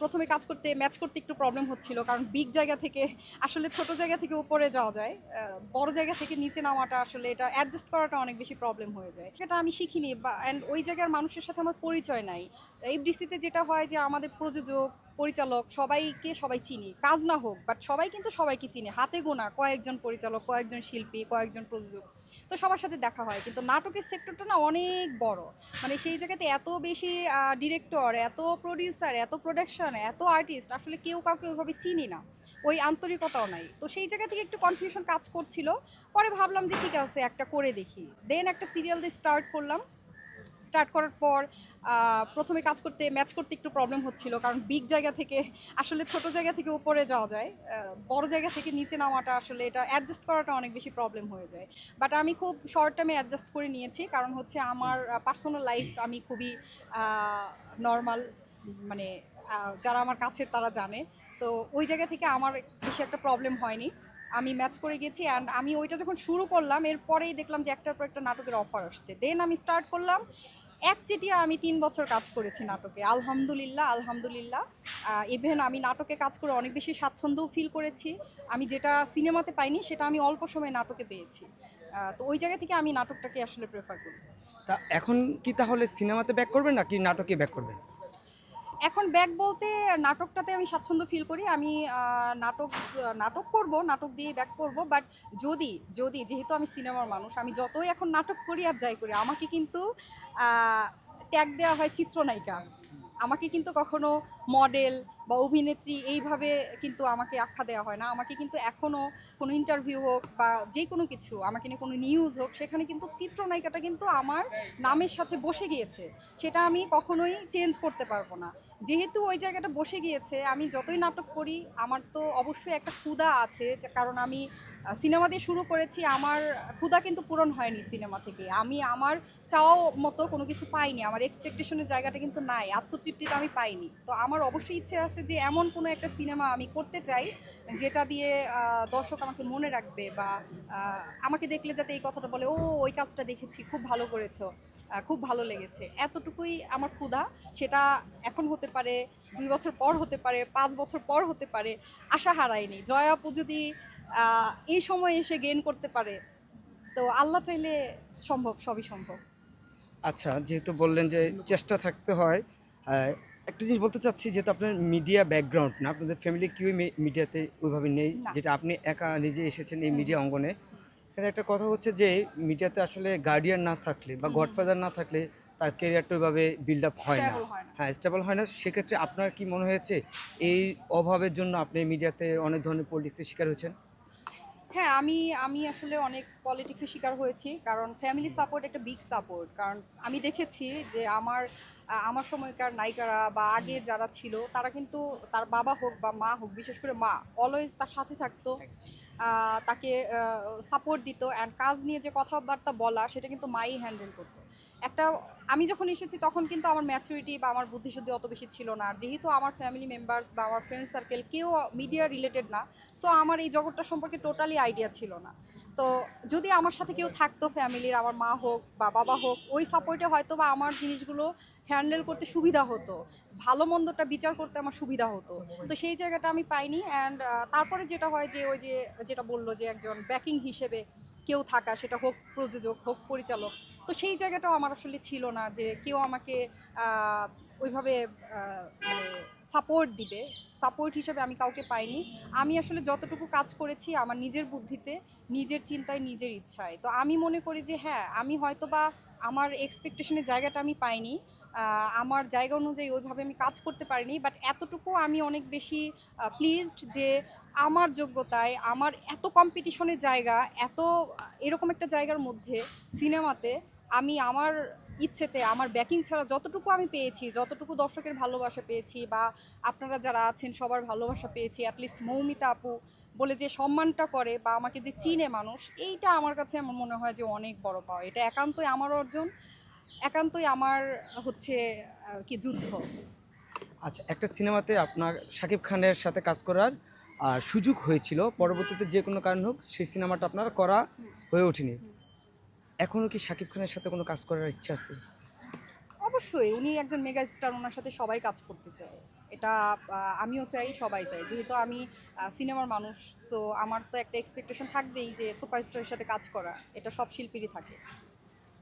প্রথমে কাজ করতে ম্যাচ করতে একটু প্রবলেম হচ্ছিল, কারণ বিগ জায়গা থেকে, আসলে ছোট জায়গা থেকে উপরে যাওয়া যায় বড় জায়গা থেকে নিচে নামাটা আসলে এটা অ্যাডজাস্ট করাটা অনেক বেশি প্রবলেম হয়ে যায়। সেটা আমি শিখিনি, বা অ্যান্ড ওই জায়গার মানুষের সাথে আমার পরিচয় নাই। এফডিসিতে যেটা হয় যে আমাদের প্রযোজক পরিচালক সবাইকে সবাই চিনি। কাজ না হোক বাট সবাই কিন্তু সবাইকে চিনি। হাতে গোনা, কয়েকজন পরিচালক, কয়েকজন শিল্পী, কয়েকজন প্রযোজক। তো সবার সাথে দেখা হয়। কিন্তু নাটকের সেক্টরটা না অনেক বড়। মানে সেই জায়গাতে এত বেশি ডিরেক্টর এত প্রডিউসার এত প্রোডাকশন এত আর্টিস্ট আসলে কেউ কাউকে ওইভাবে চিনি না। ওই আন্তরিকতাও নাই। তো সেই জায়গা থেকে একটু কনফিউশন কাজ করছিল। পরে ভাবলাম যে ঠিক আছে, একটা করে দেখি। দেন একটা সিরিয়াল দিয়ে স্টার্ট করলাম। স্টার্ট করার পর প্রথমে কাজ করতে, ম্যাচ করতে একটু প্রবলেম হচ্ছিল। কারণ বিগ জায়গা থেকে, আসলে ছোট জায়গা থেকে উপরে যাওয়া যায়। বড় জায়গা থেকে নিচে নামাটা আসলে এটা অ্যাডজাস্ট করাটা অনেক বেশি প্রবলেম হয়ে যায়। বাট আমি খুব শর্ট টাইমে অ্যাডজাস্ট করে নিয়েছি। কারণ হচ্ছে আমার পার্সোনাল লাইফ আমি খুবই নর্মাল মানে যারা আমার কাছের তারা জানে। তো ওই জায়গা থেকে আমার বেশি একটা প্রবলেম হয়নি। আমি ম্যাচ করে গেছি অ্যান্ড আমি ওইটা যখন শুরু করলাম, এরপরেই দেখলাম যে একটার পর একটা নাটকের অফার আসছে। দেন আমি স্টার্ট করলাম, এক একচেটিয়া আমি তিন বছর কাজ করেছি নাটকে। আলহামদুলিল্লাহ আলহামদুলিল্লাহ। ইভেন আমি নাটকে কাজ করে অনেক বেশি স্বাচ্ছন্দ্যও ফিল করেছি। আমি যেটা সিনেমাতে পাইনি, সেটা আমি অল্প সময়ে নাটকে পেয়েছি। তো ওই জায়গা থেকে আমি নাটকটাকে আসলে প্রেফার করি। তা এখন কি তাহলে সিনেমাতে ব্যাক করবেন নাকি নাটকে ব্যাক করবেন? এখন ব্যাক বলতে নাটকটাতে আমি স্বাচ্ছন্দ্য ফিল করি। আমি নাটক নাটক করব, নাটক দিয়ে ব্যাক করব বাট যদি যদি, যেহেতু আমি সিনেমার মানুষ, আমি যতই এখন নাটক করি আর যাই করি, আমাকে কিন্তু ট্যাগ দেওয়া হয় চিত্রনায়িকা। আমাকে কিন্তু কখনো মডেল বা অভিনেত্রী এইভাবে কিন্তু আমাকে আখ্যা দেওয়া হয় না। আমাকে কিন্তু এখনও কোনো ইন্টারভিউ হোক বা যে কোনো কিছু, আমাকে নিয়ে কোনো নিউজ হোক, সেখানে কিন্তু চিত্রনায়িকাটা কিন্তু আমার নামের সাথে বসে গিয়েছে। সেটা আমি কখনোই চেঞ্জ করতে পারব না। যেহেতু ওই জায়গাটা বসে গিয়েছে, আমি যতই নাটক করি, আমার তো অবশ্যই একটা ক্ষুধা আছে কারণ আমি সিনেমা দিয়ে শুরু করেছি, আমার ক্ষুধা কিন্তু পূরণ হয়নি সিনেমা থেকে। আমি আমার চাওয়া মতো কোনো কিছু পাইনি, আমার এক্সপেকটেশনের জায়গাটা কিন্তু নাই, আত্মতৃপ্তিটা আমি পাইনি। তো আমার অবশ্যই ইচ্ছে আছে যে এমন কোনো একটা সিনেমা আমি করতে চাই যেটা দিয়ে দর্শক আমাকে মনে রাখবে বা আমাকে দেখলে যাতে এই কথাটা বলে, ও, ওই কাজটা দেখেছি, খুব ভালো করেছ খুব ভালো লেগেছে। এতটুকুই আমার ক্ষুধা, সেটা এখন হতে পারে, দুই বছর পর হতে পারে, পাঁচ বছর পর হতে পারে, আশা হারায়নি। জয়া আপু যদি এই সময় এসে গেন করতে পারে, তো আল্লাহ চাইলে সম্ভব, সবই সম্ভব। আচ্ছা যেহেতু বললেন যে চেষ্টা থাকতে হয় একটা জিনিস বলতে চাচ্ছি যেহেতু আপনার মিডিয়া ব্যাকগ্রাউন্ড না আপনাদের ফ্যামিলি কেউই মিডিয়াতে ওইভাবে নেই যেটা আপনি একা নিজে এসেছেন এই মিডিয়া অঙ্গনে। কিন্তু একটা কথা হচ্ছে যে মিডিয়াতে আসলে গার্ডিয়ান না থাকলে বা গডফাদার না থাকলে তার ক্যারিয়ারটা ওইভাবে বিল্ড আপ হয় না। হয় না। হ্যাঁ স্টেবল হয় না। সেক্ষেত্রে আপনার কি মনে হয়েছে এই অভাবের জন্য আপনি মিডিয়াতে অনেক ধরনের পলিটিক্সের শিকার হয়েছেন? হ্যাঁ আমি আমি আসলে অনেক পলিটিক্সের শিকার হয়েছি, কারণ ফ্যামিলি সাপোর্ট একটা বিগ সাপোর্ট কারণ আমি দেখেছি যে আমার আমার সময়কার নায়িকারা বা আগে যারা ছিল, তারা কিন্তু তার বাবা হোক বা মা হোক, বিশেষ করে মা অলওয়েজ তার সাথে থাকতো। তাকে সাপোর্ট দিত অ্যান্ড কাজ নিয়ে যে কথাবার্তা বলা, সেটা কিন্তু মাই হ্যান্ডেল করতো। একটা, আমি যখন এসেছি তখন কিন্তু আমার ম্যাচুরিটি বা আমার বুদ্ধিশুদ্ধি অত বেশি ছিল না। আর যেহেতু আমার ফ্যামিলি মেম্বার্স বা আমার ফ্রেন্ড সার্কেল কেউ মিডিয়া রিলেটেড না সো আমার এই জগৎটা সম্পর্কে টোটালি আইডিয়া ছিল না। তো যদি আমার সাথে কেউ থাকতো ফ্যামিলির আমার মা হোক বা বাবা হোক, ওই সাপোর্টে হয়তো বা আমার জিনিসগুলো হ্যান্ডেল করতে সুবিধা হতো। ভালো মন্দটা বিচার করতে আমার সুবিধা হতো। তো সেই জায়গাটা আমি পাইনি অ্যান্ড তারপরে যেটা হয় যে ওই যে যেটা বলল যে একজন ব্যাকিং হিসেবে কেউ থাকা, সেটা হোক প্রযোজক, হোক পরিচালক। তো সেই জায়গাটাও আমার আসলে ছিল না যে কেউ আমাকে ওইভাবে মানে সাপোর্ট দিবে। সাপোর্ট হিসেবে আমি কাউকে পাইনি। আমি আসলে যতটুকু কাজ করেছি আমার নিজের বুদ্ধিতে, নিজের চিন্তায়, নিজের ইচ্ছায়। তো আমি মনে করি যে হ্যাঁ আমি হয়তো বা আমার এক্সপেকটেশনের জায়গাটা আমি পাইনি। আমার জায়গা অনুযায়ী ওইভাবে আমি কাজ করতে পারিনি বাট এতটুকু আমি অনেক বেশি প্লিজড যে আমার যোগ্যতায়, আমার এত কম্পিটিশনের জায়গা, এত, এরকম একটা জায়গার মধ্যে সিনেমাতে আমি আমার ইচ্ছেতে, আমার ব্যাকিং ছাড়া যতটুকু আমি পেয়েছি, যতটুকু দর্শকের ভালোবাসা পেয়েছি বা আপনারা যারা আছেন সবার ভালোবাসা পেয়েছি অ্যাটলিস্ট মৌমিতা আপু বলে যে সম্মানটা করে বা আমাকে যে চিনে মানুষ, এইটা আমার কাছে আমার মনে হয় যে অনেক বড় পাওয়া। এটা একান্তই আমার অর্জন একান্তই আমার হচ্ছে কি যুদ্ধ। আচ্ছা একটা সিনেমাতে আপনার শাকিব খানের সাথে কাজ করার আর সুযোগ হয়েছিল। পরবর্তীতে যে কোনো কারণ হোক সেই সিনেমাটা আপনার করা হয়ে ওঠেনি। এখনও কি শাকিব খানের সাথে কোনো কাজ করার ইচ্ছা আছে? অবশ্যই উনি একজন মেগা স্টার ওনার সাথে সবাই কাজ করতে চায়। এটা আমিও চাই সবাই চাই। যেহেতু আমি সিনেমার মানুষ সো আমার তো একটা এক্সপেকটেশন থাকবেই যে সুপারস্টারের সাথে কাজ করা। এটা সব শিল্পীরই থাকে।